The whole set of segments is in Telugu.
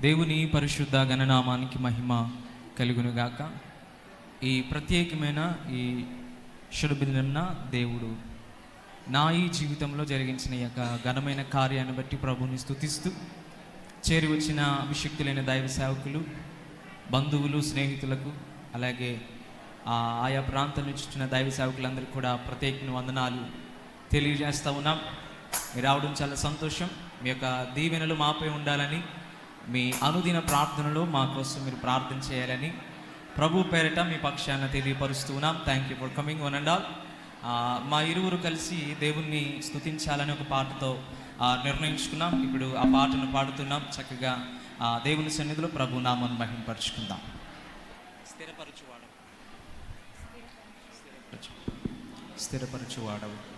దేవుని పరిశుద్ధ గణనామానికి మహిమ కలుగునుగాక. ఈ ప్రత్యేకమైన ఈ షుడుబిన్న దేవుడు నా ఈ జీవితంలో జరిగించిన ఈ యొక్క ఘనమైన కార్యాన్ని బట్టి ప్రభుని స్తుతిస్తూ చేరి వచ్చిన అభిషక్తులైన దైవ సేవకులు బంధువులు స్నేహితులకు అలాగే ఆ ఆయా ప్రాంతం నుంచి వచ్చిన దైవ సేవకులందరికీ కూడా ప్రత్యేక వందనాలు తెలియజేస్తూ ఉన్నాం. మీరు రావడం చాలా సంతోషం. మీ యొక్క దీవెనలు మాపై ఉండాలని మీ అనుదిన ప్రార్థనలో మా కోసం మీరు ప్రార్థన చేయాలని ప్రభు పేరిట మీ పక్షాన తెలియపరుస్తూ ఉన్నాం. Thank you for coming one and all మా ఇరువురు కలిసి దేవుణ్ణి స్థుతించాలని ఒక పాటతో నిర్ణయించుకున్నాం. ఇప్పుడు ఆ పాటను పాడుతున్నాం. చక్కగా దేవుని సన్నిధిలో ప్రభు నామను మహింపరుచుకుందాం. స్థిరపరచువాడవు. స్థిరపరచువాడవు.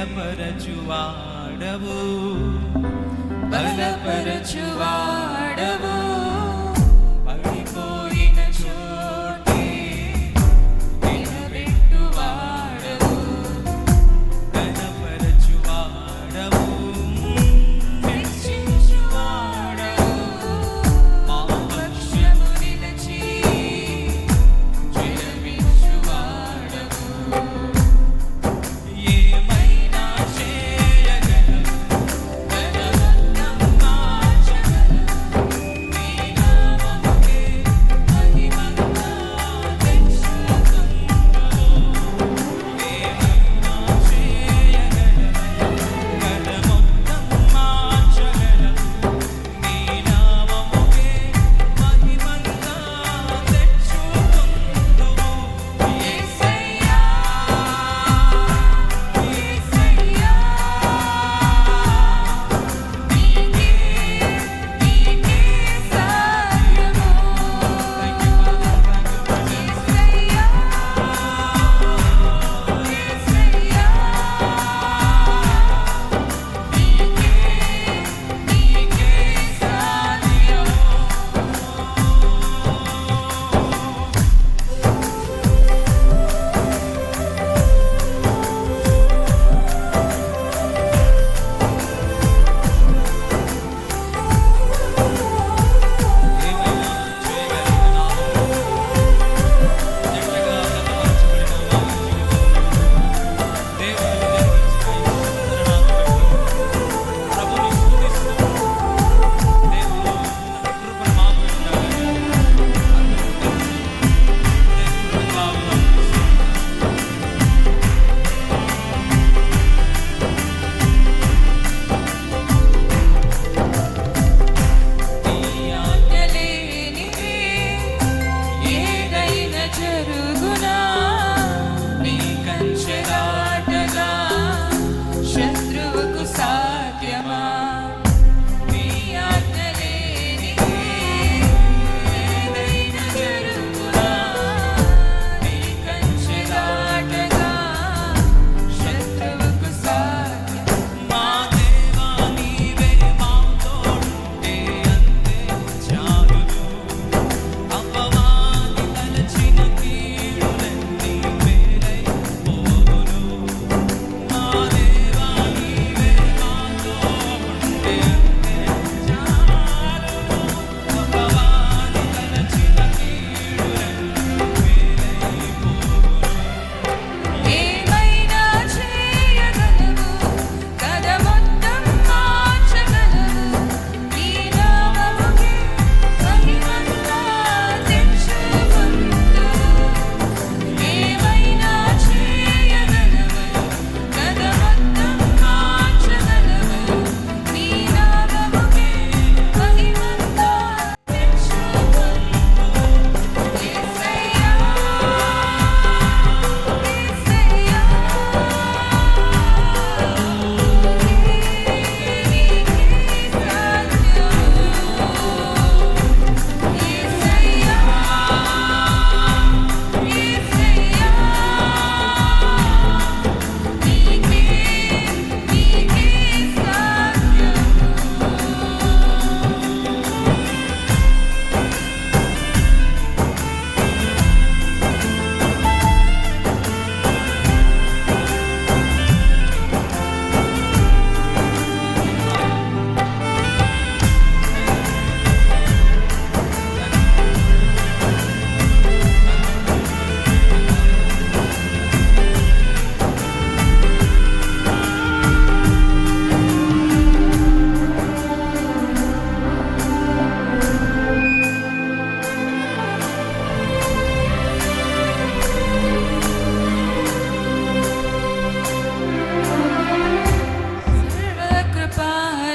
స్థిరపరచువాడవు బలపరచువాడవు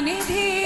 নিধি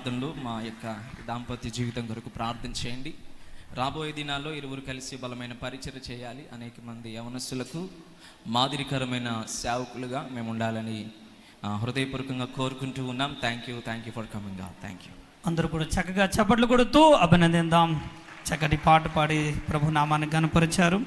ప్రార్థనలు మా యొక్క దాంపత్య జీవితం కొరకు ప్రార్థన చేయండి. రాబోయే దినాల్లో ఇరువురు కలిసి బలమైన పరిచయం చేయాలి. అనేక మంది యవనస్సులకు మాదిరికరమైన సేవకులుగా మేము ఉండాలని హృదయపూర్వకంగా కోరుకుంటూ ఉన్నాం. Thank you thank you for coming thank you అందరూ కూడా చక్కగా చప్పట్లు కొడుతూ అభినందిద్దాం చక్కటి పాట పాడి ప్రభు నామాన్ని గనపరిచారు